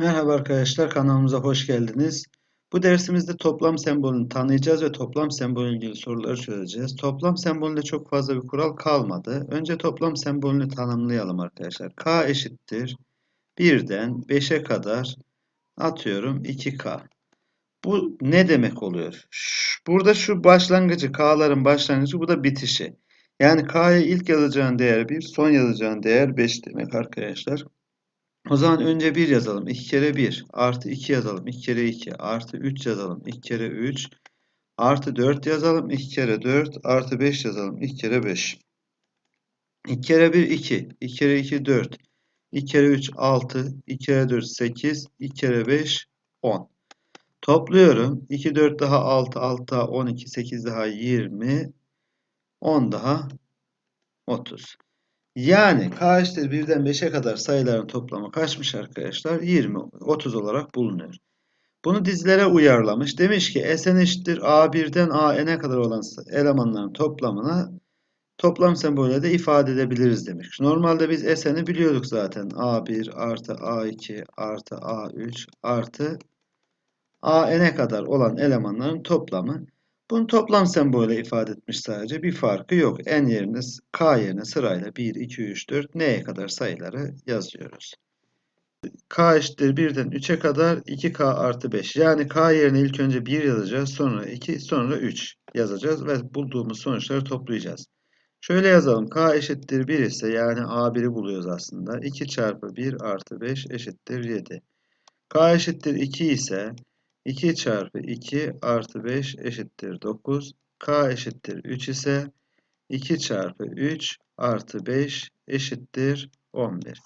Merhaba arkadaşlar kanalımıza hoş geldiniz. Bu dersimizde toplam sembolünü tanıyacağız ve toplam sembolü ilgili soruları çözeceğiz. Toplam sembolünde çok fazla bir kural kalmadı. Önce toplam sembolünü tanımlayalım arkadaşlar. K eşittir 1'den 5'e kadar atıyorum 2K. Bu ne demek oluyor? Burada şu başlangıcı K'ların başlangıcı bu da bitişi. Yani K'ya ilk yazacağın değer 1, son yazacağın değer 5 demek arkadaşlar. O zaman önce 1 yazalım. 2 kere 1 artı 2 yazalım. 2 kere 2 artı 3 yazalım. 2 kere 3 artı 4 yazalım. 2 kere 4 artı 5 yazalım. 2 kere 5. 2 kere 1 2. 2 kere 2 4. 2 kere 3 6. 2 kere 4 8. 2 kere 5 10. Topluyorum. 2 4 daha 6 6 daha 12 8 daha 20 10 daha 30. Yani k eşittir 1'den 5'e kadar sayıların toplamı kaçmış arkadaşlar? 20, 30 olarak bulunuyor. Bunu dizilere uyarlamış. Demiş ki Sn eşittir A1'den An'e kadar olan elemanların toplamına toplam sembolüyle de ifade edebiliriz demiş. Normalde biz Sn'i biliyorduk zaten. A1 artı A2 artı A3 artı An'e kadar olan elemanların toplamı. Bunu toplam sembolüyle ifade etmiş sadece. Bir farkı yok. N yerine K yerine sırayla 1, 2, 3, 4 N'ye kadar sayıları yazıyoruz. K eşittir 1'den 3'e kadar 2K artı 5. Yani K yerine ilk önce 1 yazacağız. Sonra 2 sonra 3 yazacağız. Ve bulduğumuz sonuçları toplayacağız. Şöyle yazalım. K eşittir 1 ise yani A1'i buluyoruz aslında. 2 çarpı 1 artı 5 eşittir 7. K eşittir 2 ise 2 çarpı 2 artı 5 eşittir 9. K eşittir 3 ise 2 çarpı 3 artı 5 eşittir 11.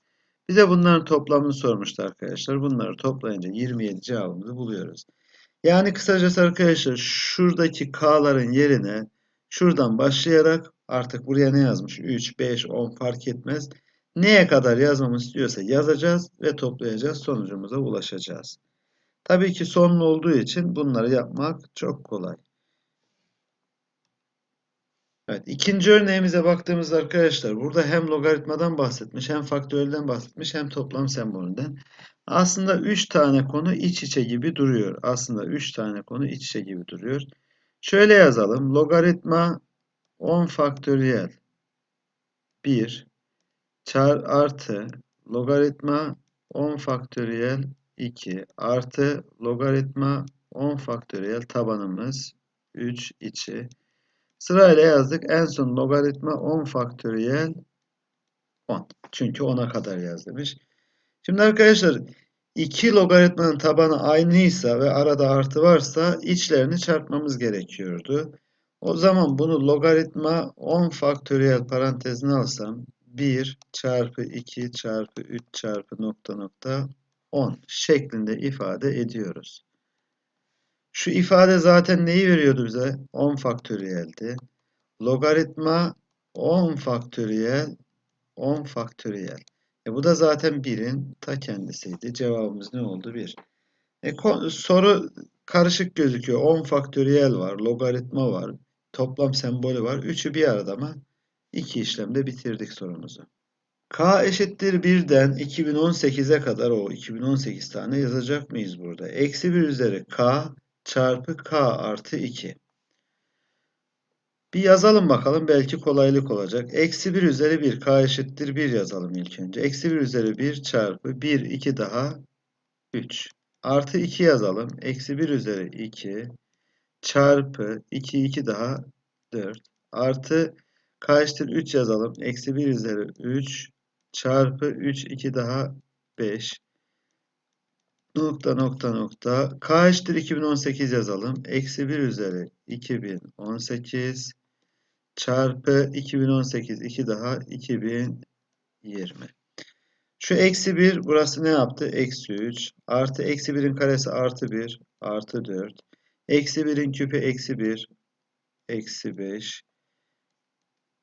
Bize bunların toplamını sormuştu arkadaşlar. Bunları toplayınca 27 cevabımızı buluyoruz. Yani kısacası arkadaşlar şuradaki K'ların yerine şuradan başlayarak artık buraya ne yazmış? 3, 5, 10 fark etmez. Neye kadar yazmamız istiyorsa yazacağız ve toplayacağız. Sonucumuza ulaşacağız. Tabii ki sonlu olduğu için bunları yapmak çok kolay. Evet, ikinci örneğimize baktığımızda arkadaşlar burada hem logaritmadan bahsetmiş, hem faktörelden bahsetmiş, hem toplam sembolünden. Aslında 3 tane konu iç içe gibi duruyor. Aslında 3 tane konu iç içe gibi duruyor. Şöyle yazalım. Logaritma 10 faktöriyel 1 çar artı logaritma 10 faktöriyel 2 artı logaritma 10 faktöriyel tabanımız 3 içi Sırayla yazdık. En son logaritma 10 faktöriyel 10. Çünkü 10'a kadar yaz demiş. Şimdi arkadaşlar iki logaritmanın tabanı aynıysa ve arada artı varsa içlerini çarpmamız gerekiyordu. O zaman bunu logaritma 10 faktöriyel parantezine alsam 1 çarpı 2 çarpı 3 çarpı nokta nokta 10 şeklinde ifade ediyoruz. Şu ifade zaten neyi veriyordu bize? 10 faktöriyeldi. Logaritma 10 faktöriyel 10 faktöriyel. E bu da zaten 1'in ta kendisiydi. Cevabımız ne oldu? 1. E, soru karışık gözüküyor. 10 faktöriyel var, logaritma var, toplam sembolü var. Üçü bir arada mı? İki işlemde bitirdik sorumuzu. K eşittir 1'den 2018'e kadar o 2018 tane yazacak mıyız burada? Eksi 1 üzeri K çarpı k artı 2. Bir yazalım bakalım belki kolaylık olacak. Eksi 1 üzeri 1 k eşittir 1 yazalım ilk önce. Eksi 1 üzeri 1 çarpı 1 2 daha 3. Artı 2 yazalım. Eksi 1 üzeri 2 çarpı 2 2 daha 4. Artı k eşittir 3 yazalım. Eksi 1 üzeri 3 çarpı 3 2 daha 5 nokta nokta nokta k eşittir 2018 yazalım. Eksi 1 üzeri 2018 çarpı 2018 2 daha 2020. Şu eksi 1 burası ne yaptı? Eksi 3 artı eksi 1'in karesi artı 1 artı 4 eksi 1'in küpü eksi 1 eksi 5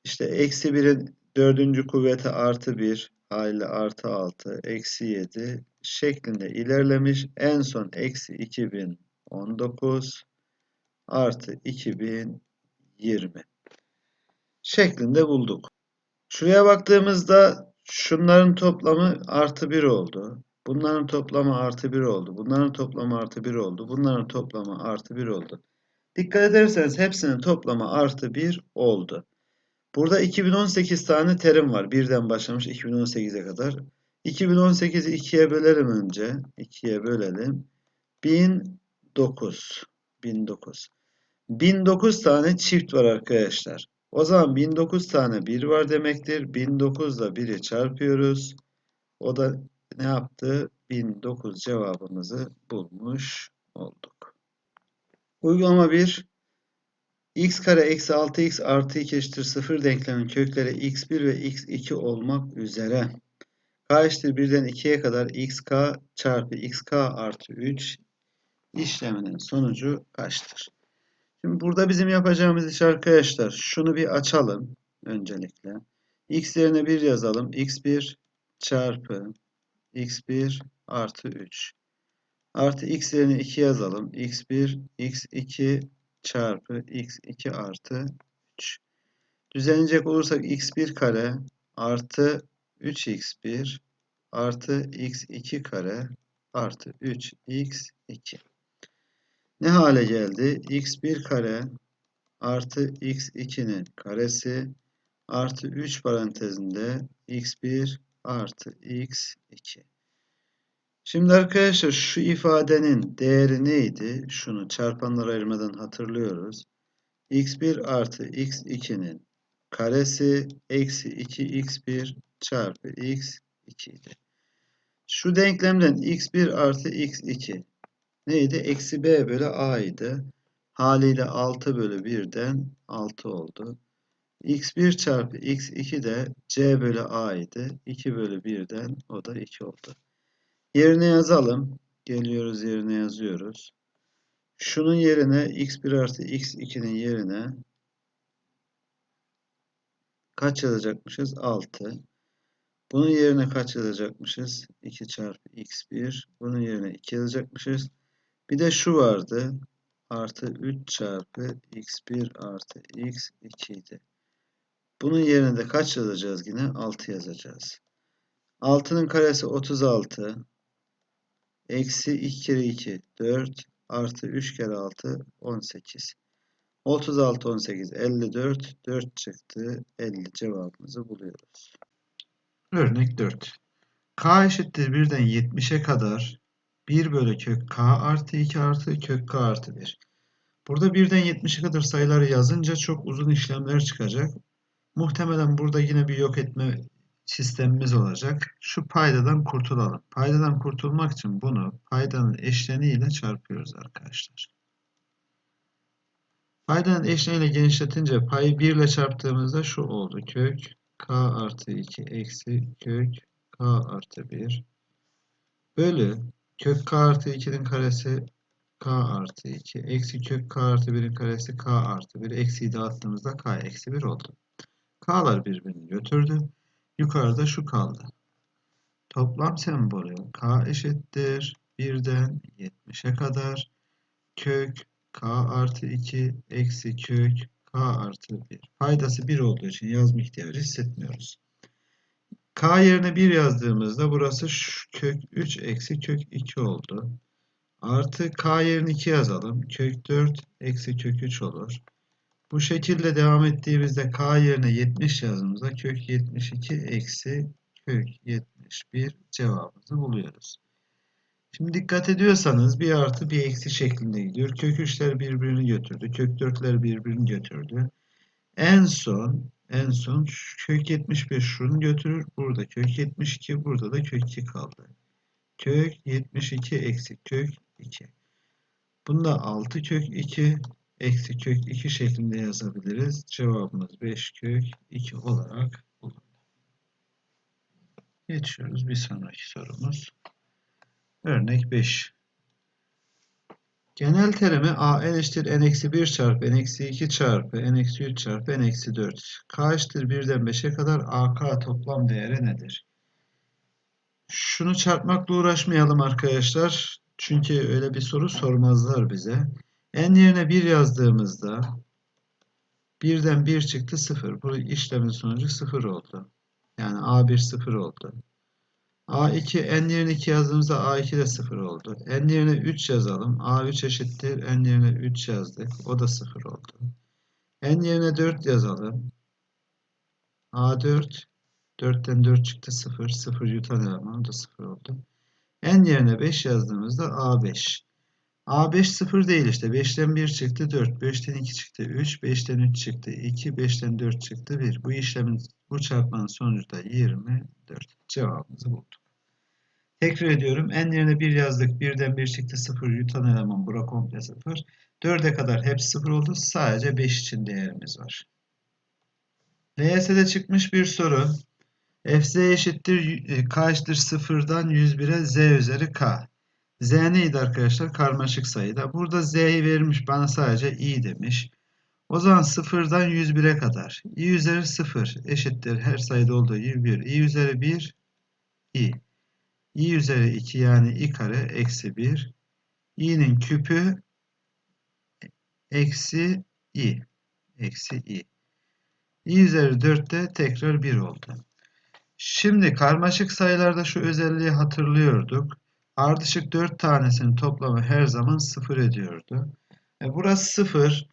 işte eksi 1'in dördüncü kuvveti artı 1 haliyle artı 6 eksi 7 şeklinde ilerlemiş. En son eksi 2019 artı 2020 şeklinde bulduk. Şuraya baktığımızda şunların toplamı artı 1 oldu. Bunların toplamı artı 1 oldu. Bunların toplamı artı 1 oldu. Bunların toplamı artı 1 oldu. Dikkat ederseniz hepsinin toplamı artı 1 oldu. Burada 2018 tane terim var. Birden başlamış 2018'e kadar. 2018'i 2'ye bölelim önce. 2'ye bölelim. 1009. 1009. 1009 tane çift var arkadaşlar. O zaman 1009 tane 1 var demektir. 1009 ile 1'i çarpıyoruz. O da ne yaptı? 1009 cevabımızı bulmuş olduk. Uygulama 1. x kare eksi 6x artı 2 eşittir 0 denklemin kökleri x1 ve x2 olmak üzere. k eşittir 1'den 2'ye kadar xk çarpı xk artı 3 işleminin sonucu kaçtır? Şimdi burada bizim yapacağımız iş arkadaşlar şunu bir açalım öncelikle. x yerine 1 yazalım. x1 çarpı x1 artı 3 artı x yerine 2 yazalım. x1 x2 çarpı x2 artı 3 düzenleyecek olursak x1 kare artı 3x1 artı x2 kare artı 3x2 ne hale geldi? x1 kare artı x2'nin karesi artı 3 parantezinde x1 artı x2. Şimdi arkadaşlar şu ifadenin değeri neydi? Şunu çarpanlar ayırmadan hatırlıyoruz. x1 artı x2'nin karesi eksi 2x1 çarpı x2 idi. Şu denklemden x1 artı x2 neydi? Eksi b bölü a idi. Haliyle 6 bölü 1'den 6 oldu. x1 çarpı x2 de c bölü a idi. 2 bölü 1'den o da 2 oldu. Yerine yazalım. Geliyoruz yerine yazıyoruz. Şunun yerine x1 artı x2'nin yerine kaç yazacakmışız? 6. Bunun yerine kaç yazacakmışız? 2 çarpı x1. Bunun yerine 2 yazacakmışız. Bir de şu vardı. Artı 3 çarpı x1 artı x2 idi. Bunun yerine de kaç yazacağız yine? 6 yazacağız. 6'nın karesi 36. Eksi 2 kere 2 4 artı 3 kere 6 18. 36 18 54 4 çıktı. 50 cevabımızı buluyoruz. Örnek 4. K eşittir 1'den 70'e kadar 1 bölü kök K artı 2 artı kök K artı 1. Burada 1'den 70'e kadar sayıları yazınca çok uzun işlemler çıkacak. Muhtemelen burada yine bir yok etme sistemimiz olacak. Şu paydadan kurtulalım. Paydadan kurtulmak için bunu paydanın eşleniğiyle çarpıyoruz arkadaşlar. Paydanın eşleniğiyle genişletince payı 1 ile çarptığımızda şu oldu. Kök k artı 2 eksi kök k artı 1 bölü kök k artı 2'nin karesi k artı 2 eksi kök k artı 1'in karesi k artı 1 eksiyi dağıttığımızda k eksi 1 oldu. k'lar birbirini götürdü. Yukarıda şu kaldı. Toplam sembolü k eşittir 1'den 70'e kadar kök k artı 2 eksi kök k artı 1. Paydası 1 olduğu için yazma ihtiyacı hissetmiyoruz. k yerine 1 yazdığımızda burası kök 3 eksi kök 2 oldu. Artı k yerine 2 yazalım. Kök 4 eksi kök 3 olur. Bu şekilde devam ettiğimizde k yerine 70 yazdığımızda kök 72 eksi kök 71 cevabımızı buluyoruz. Şimdi dikkat ediyorsanız bir artı bir eksi şeklinde gidiyor. Kök 3'ler birbirini götürdü. Kök 4'ler birbirini götürdü. En son en son kök 75 şunu götürür. Burada kök 72 burada da kök 2 kaldı. Kök 72 eksi kök 2. Bunda 6 kök 2 eksi kök 2 şeklinde yazabiliriz. Cevabımız 5 kök 2 olarak bulundu. Geçiyoruz bir sonraki sorumuz. Örnek 5. Genel terimi a n eşittir n eksi 1 çarpı n eksi 2 çarpı n eksi 3 çarpı n eksi 4. k eşittir 1'den 5'e kadar ak toplam değeri nedir? Şunu çarpmakla uğraşmayalım arkadaşlar. Çünkü öyle bir soru sormazlar bize. N yerine 1 yazdığımızda 1'den 1 çıktı 0. Bu işlemin sonucu 0 oldu. Yani a1 0 oldu. A2 n yerine 2 yazdığımızda A2 de 0 oldu. n yerine 3 yazalım. A3 eşittir. n yerine 3 yazdık. O da 0 oldu. n yerine 4 yazalım. A4 4'ten 4 çıktı 0. 0 yutan eleman o da 0 oldu. n yerine 5 yazdığımızda A5. A5 0 değil işte. 5'ten 1 çıktı 4. 5'ten 2 çıktı 3. 5'ten 3 çıktı 2. 5'ten 4 çıktı 1. Bu işlemin bu çarpmanın sonucu da 24. Cevabımızı bulduk. Tekrar ediyorum. n yerine 1 yazdık. 1'den 1 çıktı 0. Yutan eleman bura komple 0. 4'e kadar hepsi 0 oldu. Sadece 5 için değerimiz var. LYS'de çıkmış bir soru. fz eşittir k eşittir 0'dan 101'e z üzeri k. Z neydi arkadaşlar? Karmaşık sayıda. Burada z'yi vermiş bana sadece i demiş. O zaman 0'dan 101'e kadar i üzeri 0 eşittir her sayıda olduğu gibi 1. i üzeri 1 i. i üzeri 2 yani i kare eksi 1. i'nin küpü eksi i. Eksi i. i üzeri 4 de tekrar 1 oldu. Şimdi karmaşık sayılarda şu özelliği hatırlıyorduk. Ardışık 4 tanesinin toplamı her zaman 0 ediyordu. E burası 0.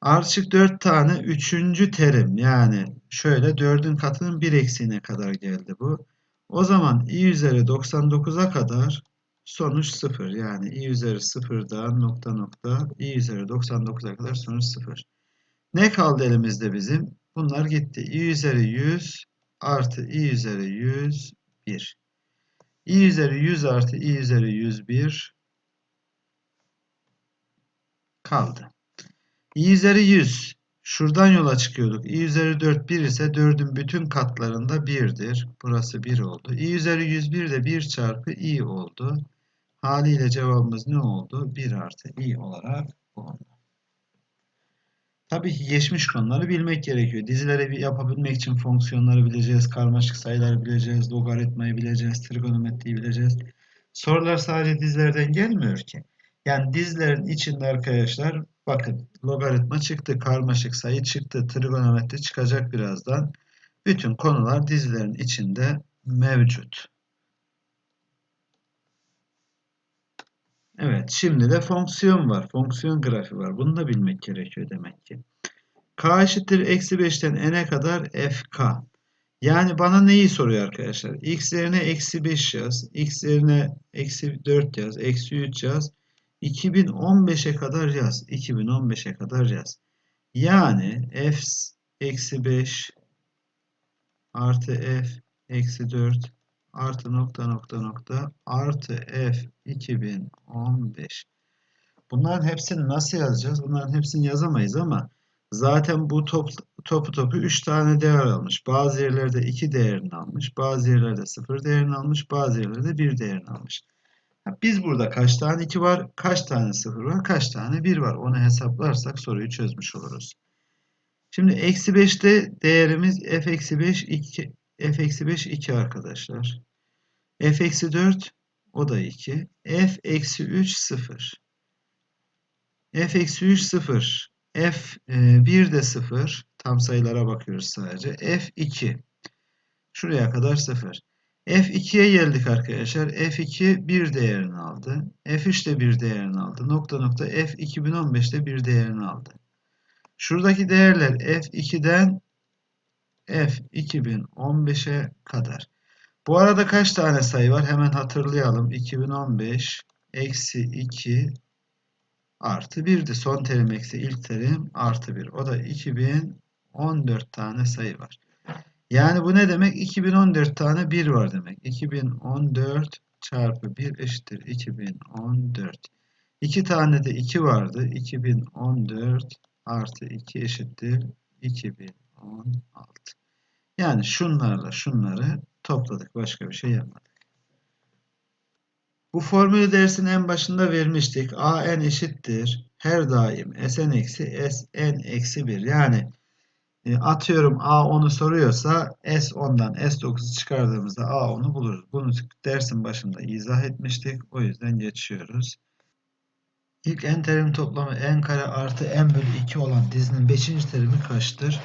Ardışık 4 tane 3. terim yani şöyle 4'ün katının 1 eksiğine kadar geldi bu. O zaman i üzeri 99'a kadar sonuç 0. Yani i üzeri 0'dan nokta nokta i üzeri 99'a kadar sonuç 0. Ne kaldı elimizde bizim? Bunlar gitti. i üzeri 100 artı i üzeri 101 i üzeri 100 artı i üzeri 101 kaldı. i üzeri 100 şuradan yola çıkıyorduk. i üzeri 4 1 ise 4'ün bütün katlarında 1'dir. Burası 1 oldu. i üzeri 101 de 1 çarpı i oldu. Haliyle cevabımız ne oldu? 1 artı i olarak bulundu. Tabii ki geçmiş konuları bilmek gerekiyor. Dizileri yapabilmek için fonksiyonları bileceğiz, karmaşık sayıları bileceğiz, logaritmayı bileceğiz, trigonometriyi bileceğiz. Sorular sadece dizilerden gelmiyor ki. Yani dizilerin içinde arkadaşlar bakın logaritma çıktı, karmaşık sayı çıktı, trigonometri çıkacak birazdan. Bütün konular dizilerin içinde mevcut. Evet, şimdi de fonksiyon var. Fonksiyon grafiği var. Bunu da bilmek gerekiyor demek ki. K eşittir eksi 5'ten n'e kadar fk. Yani bana neyi soruyor arkadaşlar? X yerine eksi 5 yaz. X yerine eksi 4 yaz. Eksi 3 yaz. 2015'e kadar yaz. 2015'e kadar yaz. Yani f eksi 5 artı f eksi 4 artı nokta nokta nokta artı f 2015. Bunların hepsini nasıl yazacağız? Bunların hepsini yazamayız ama zaten bu top, topu topu 3 tane değer almış. Bazı yerlerde 2 değerini almış. Bazı yerlerde 0 değerini almış. Bazı yerlerde 1 değerini almış. Biz burada kaç tane 2 var, kaç tane 0 var, kaç tane 1 var. Onu hesaplarsak soruyu çözmüş oluruz. Şimdi eksi 5'te değerimiz f eksi 5 2 f eksi 5 2 arkadaşlar. f eksi 4 o da 2. f eksi 3 0. f eksi 3 0. f e, 1 de 0. Tam sayılara bakıyoruz sadece. f 2. Şuraya kadar 0. F2'ye geldik arkadaşlar. F2 bir değerini aldı. F3 de bir değerini aldı. Nokta nokta F 2015'te bir değerini aldı. Şuradaki değerler F2'den F2015'e kadar. Bu arada kaç tane sayı var? Hemen hatırlayalım. 2015 eksi 2 artı 1'di. Son terim eksi ilk terim artı 1. O da 2014 tane sayı var. Yani bu ne demek? 2014 tane 1 var demek. 2014 çarpı 1 eşittir 2014. 2 tane de 2 vardı. 2014 artı 2 eşittir 2016. Yani şunlarla şunları topladık. Başka bir şey yapmadık. Bu formülü dersin en başında vermiştik. A n eşittir. Her daim Sn eksi Sn eksi 1. Yani e, atıyorum A10'u soruyorsa S10'dan S9'u çıkardığımızda A10'u buluruz. Bunu dersin başında izah etmiştik. O yüzden geçiyoruz. İlk n terim toplamı n kare artı n bölü 2 olan dizinin 5. terimi kaçtır?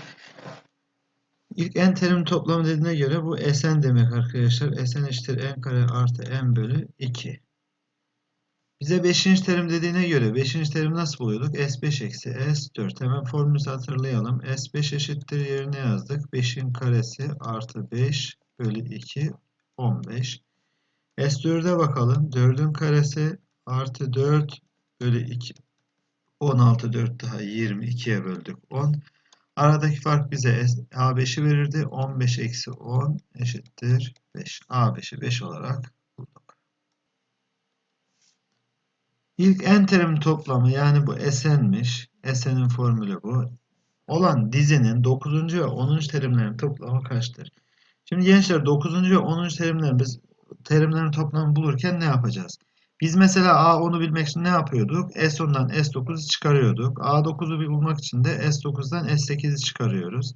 İlk n terim toplamı dediğine göre bu Sn demek arkadaşlar. Sn eşittir n kare artı n bölü 2. Bize 5. terim dediğine göre 5. terim nasıl buluyorduk? S5 eksi S4. Hemen formülümüzü hatırlayalım. S5 eşittir yerine yazdık. 5'in karesi artı 5 bölü 2 15. S4'e bakalım. 4'ün karesi artı 4 bölü 2 16 4 daha 22'ye böldük 10. Aradaki fark bize A5'i verirdi. 15 eksi 10 eşittir 5. A5'i 5 olarak bulduk. İlk n terim toplamı yani bu Sn'miş. Sn'in formülü bu. Olan dizinin 9. ve 10. terimlerin toplamı kaçtır? Şimdi gençler 9. ve 10. terimlerin biz terimlerin toplamını bulurken ne yapacağız? Biz mesela A10'u bilmek için ne yapıyorduk? S10'dan S9'u çıkarıyorduk. A9'u bulmak için de S9'dan S8'i çıkarıyoruz.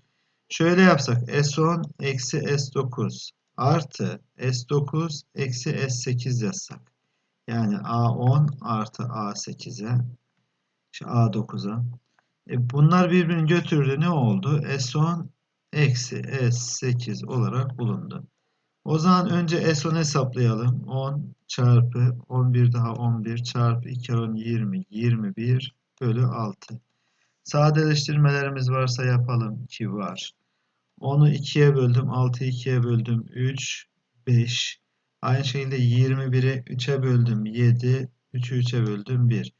Şöyle yapsak S10 eksi S9 artı S9 eksi S8 yazsak. Yani A10 artı A8'e işte A9'a. E bunlar birbirini götürdü. Ne oldu? S10 eksi S8 olarak bulundu. O zaman önce S10 hesaplayalım. 10 çarpı 11 daha 11 çarpı 2 10 20 21 bölü 6. Sadeleştirmelerimiz varsa yapalım ki var. 10'u 2'ye böldüm. 6'yı 2'ye böldüm. 3, 5. Aynı şekilde 21'i 3'e böldüm. 7, 3'ü 3'e böldüm. 1.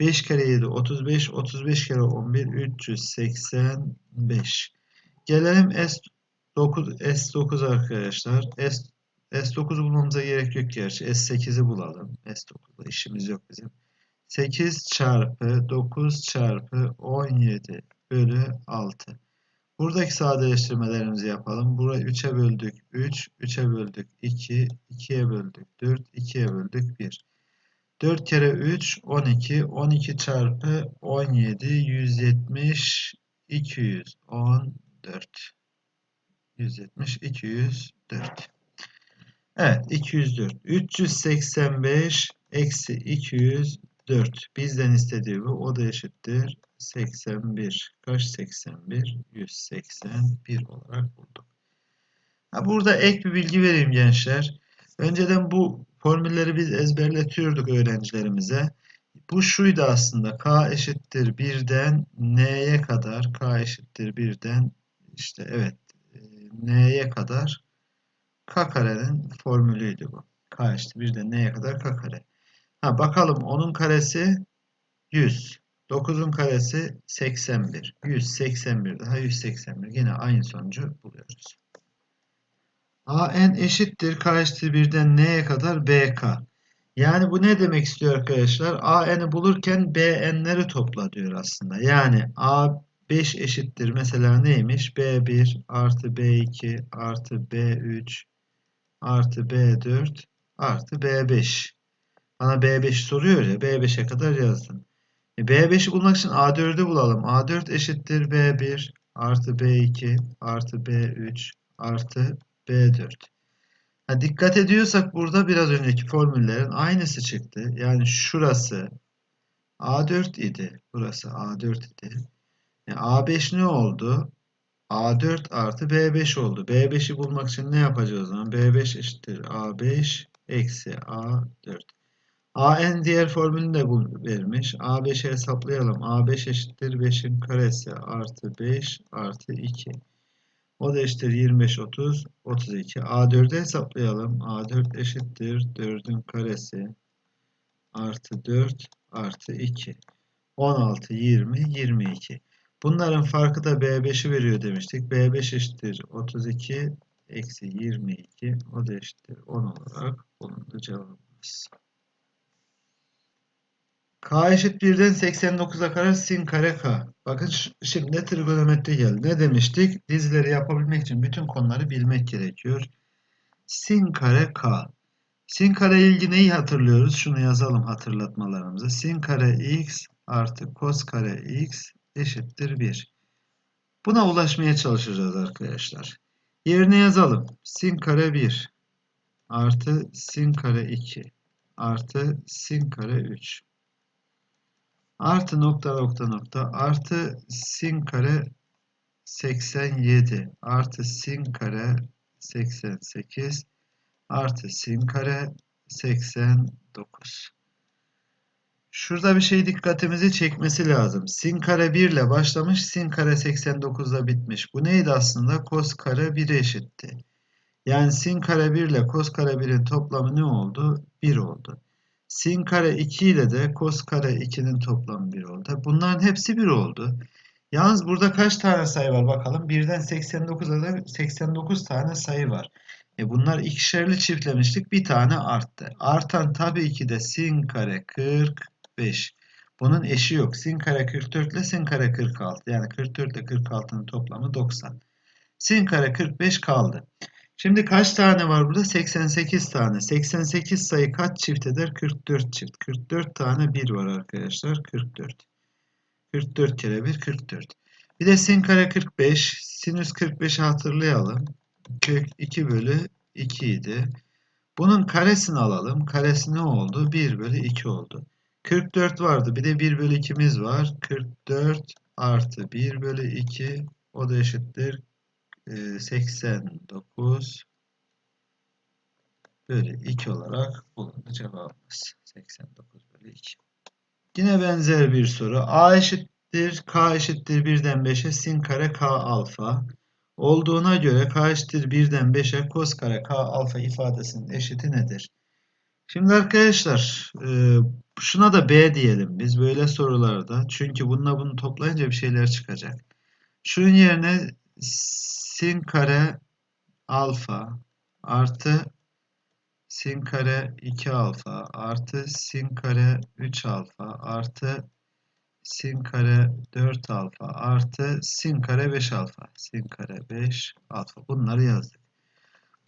5 kere 7 35. 35 kere 11 385. Gelelim 9 S9 arkadaşlar. S S9'u bulmamıza gerek yok gerçi. S8'i bulalım. S9'da işimiz yok bizim. 8 çarpı 9 çarpı 17 bölü 6. Buradaki sadeleştirmelerimizi yapalım. Burayı 3'e böldük 3, 3'e böldük 2, 2'ye böldük 4, 2'ye böldük 1. 4 kere 3 12, 12 çarpı 17 170 214. 170 204. Evet 204. 385 eksi 204. Bizden istediği bu. O da eşittir. 81. Kaç 81? 181 olarak bulduk. Ha, burada ek bir bilgi vereyim gençler. Önceden bu formülleri biz ezberletiyorduk öğrencilerimize. Bu şuydu aslında. K eşittir 1'den n'ye kadar. K eşittir 1'den işte evet n'ye kadar k karenin formülüydü bu. K işte bir de n'ye kadar k kare. Ha, bakalım onun karesi 100. 9'un karesi 81. 181 daha 181. Yine aynı sonucu buluyoruz. AN eşittir k eşittir 1'den n'ye kadar BK. Yani bu ne demek istiyor arkadaşlar? AN'i bulurken BN'leri topla diyor aslında. Yani A 5 eşittir mesela neymiş? B1 artı B2 artı B3 artı B4 artı B5. Bana B5 soruyor ya B5'e kadar yazdım. E B5'i bulmak için A4'ü bulalım. A4 eşittir B1 artı B2 artı B3 artı B4. Ha, dikkat ediyorsak burada biraz önceki formüllerin aynısı çıktı. Yani şurası A4 idi. Burası A4 idi. Yani A5 ne oldu? A4 artı B5 oldu. B5'i bulmak için ne yapacağız zaman? B5 eşittir A5 eksi A4. AN diğer formülünü de vermiş. A5'i hesaplayalım. A5 eşittir 5'in karesi artı 5 artı 2. O da eşittir 25, 30, 32. A4'ü hesaplayalım. A4 eşittir 4'ün karesi artı 4 artı 2. 16, 20, 22. Bunların farkı da B5'i veriyor demiştik. B5 eşittir 32 eksi 22. O da eşittir 10 olarak bulundu cevabımız. K eşit 1'den 89'a kadar sin kare K. Bakın şimdi trigonometri geldi. Ne demiştik? Dizileri yapabilmek için bütün konuları bilmek gerekiyor. Sin kare K. Sin kare ilgi neyi hatırlıyoruz? Şunu yazalım hatırlatmalarımızı. Sin kare x artı kos kare x eşittir 1. Buna ulaşmaya çalışacağız arkadaşlar. Yerine yazalım. Sin kare 1 artı sin kare 2 artı sin kare 3 artı nokta nokta nokta artı sin kare 87 artı sin kare 88 artı sin kare 89. Şurada bir şey dikkatimizi çekmesi lazım. Sin kare 1 ile başlamış, sin kare 89 ile bitmiş. Bu neydi aslında? Kos kare 1'e eşitti. Yani sin kare 1 ile kos kare 1'in toplamı ne oldu? 1 oldu. Sin kare 2 ile de kos kare 2'nin toplamı 1 oldu. Bunların hepsi 1 oldu. Yalnız burada kaç tane sayı var bakalım. 1'den 89'a da 89 tane sayı var. E bunlar ikişerli çiftlemiştik. Bir tane arttı. Artan tabii ki de sin kare 45. Bunun eşi yok. Sin kare 44 ile sin kare 46. Yani 44 ile 46'nın toplamı 90. Sin kare 45 kaldı. Şimdi kaç tane var burada? 88 tane. 88 sayı kaç çift eder? 44 çift. 44 tane 1 var arkadaşlar. 44. 44 kere 1 44. Bir de sin kare 45. Sinüs 45'i hatırlayalım. Kök 2 bölü 2 idi. Bunun karesini alalım. Karesi ne oldu? 1 bölü 2 oldu. 44 vardı. Bir de 1 bölü 2'miz var. 44 artı 1 bölü 2 o da eşittir 89 bölü 2 olarak bulundu cevabımız. 89 bölü 2. Yine benzer bir soru. A eşittir K eşittir 1'den 5'e sin kare K alfa olduğuna göre K eşittir 1'den 5'e cos kare K alfa ifadesinin eşiti nedir? Şimdi arkadaşlar e, şuna da B diyelim biz böyle sorularda. Çünkü bununla bunu toplayınca bir şeyler çıkacak. Şunun yerine sin kare alfa artı sin kare 2 alfa artı sin kare 3 alfa artı sin kare 4 alfa artı sin kare 5 alfa. Sin kare 5 alfa. Bunları yazdık.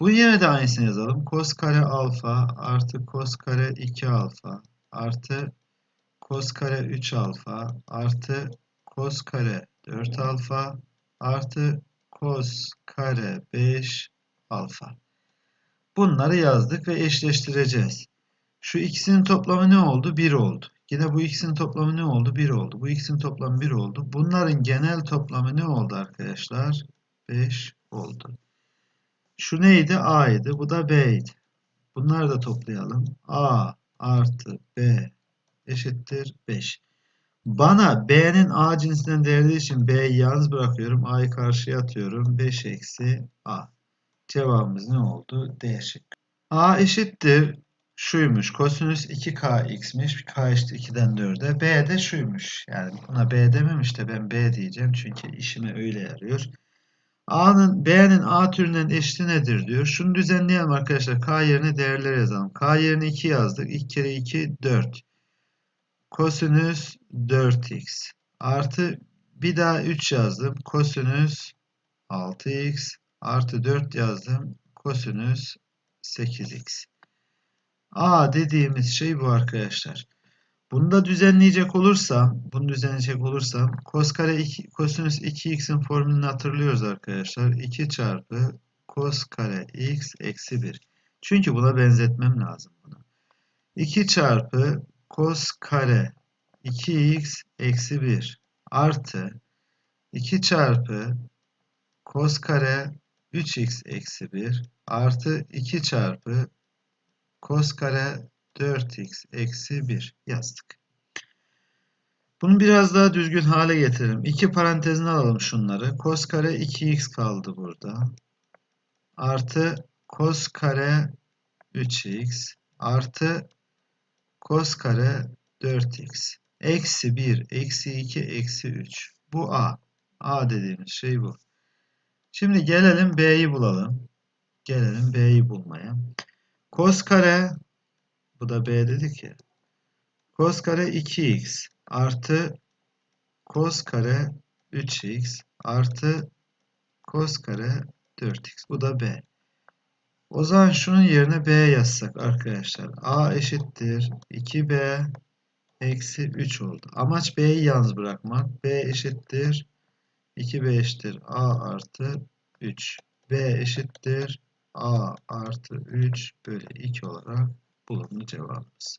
Bu yine de aynısını yazalım. Kos kare alfa artı kos kare 2 alfa artı kos kare 3 alfa artı kos kare 4 alfa artı kos kare 5 alfa. Bunları yazdık ve eşleştireceğiz. Şu ikisinin toplamı ne oldu? 1 oldu. Yine bu ikisinin toplamı ne oldu? 1 oldu. Bu ikisinin toplamı 1 oldu. Bunların genel toplamı ne oldu arkadaşlar? 5 oldu. Şu neydi? A idi. Bu da B idi. Bunları da toplayalım. A artı B eşittir 5. Bana B'nin A cinsinden değerli için B'yi yalnız bırakıyorum. A'yı karşıya atıyorum. 5 eksi A. Cevabımız ne oldu? D şıkkı. A eşittir şuymuş. Kosinüs 2kx'miş. K eşittir 2'den 4'e. B de şuymuş. Yani buna B dememiş de ben B diyeceğim. Çünkü işime öyle yarıyor. A'nın B'nin A türünden eşiti nedir diyor. Şunu düzenleyelim arkadaşlar. K yerine değerler yazalım. K yerine 2 yazdık. 2 kere 2 4. Kosinüs 4x artı bir daha 3 yazdım. Kosinüs 6x artı 4 yazdım. Kosinüs 8x. A dediğimiz şey bu arkadaşlar. Bunu da düzenleyecek olursam, bunu düzenleyecek olursam cos kare 2, kosinüs 2x'in formülünü hatırlıyoruz arkadaşlar. 2 çarpı cos kare x eksi 1. Çünkü buna benzetmem lazım bunu. 2 çarpı cos kare 2x eksi 1 artı 2 çarpı cos kare 3x eksi 1 artı 2 çarpı cos kare 4x eksi 1 yazdık. Bunu biraz daha düzgün hale getirelim. İki parantezine alalım şunları. Cos kare 2x kaldı burada. Artı cos kare 3x artı cos kare 4x. Eksi 1, eksi 2, eksi 3. Bu a. a dediğimiz şey bu. Şimdi gelelim b'yi bulalım. Gelelim b'yi bulmaya. Cos kare bu da b dedik ya. Cos kare 2x artı cos kare 3x artı cos kare 4x. Bu da b. O zaman şunun yerine b yazsak arkadaşlar. a eşittir 2b eksi 3 oldu. Amaç b'yi yalnız bırakmak. b eşittir 2b eşittir a artı 3. b eşittir a artı 3 bölü 2 olarak bulundu cevabımız.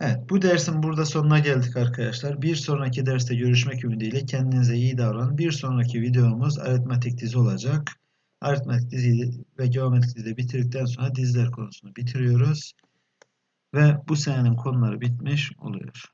Evet, bu dersin burada sonuna geldik arkadaşlar. Bir sonraki derste görüşmek ümidiyle kendinize iyi davranın. Bir sonraki videomuz aritmetik dizi olacak. Aritmetik dizi ve geometrik dizi bitirdikten sonra diziler konusunu bitiriyoruz. Ve bu senenin konuları bitmiş oluyor.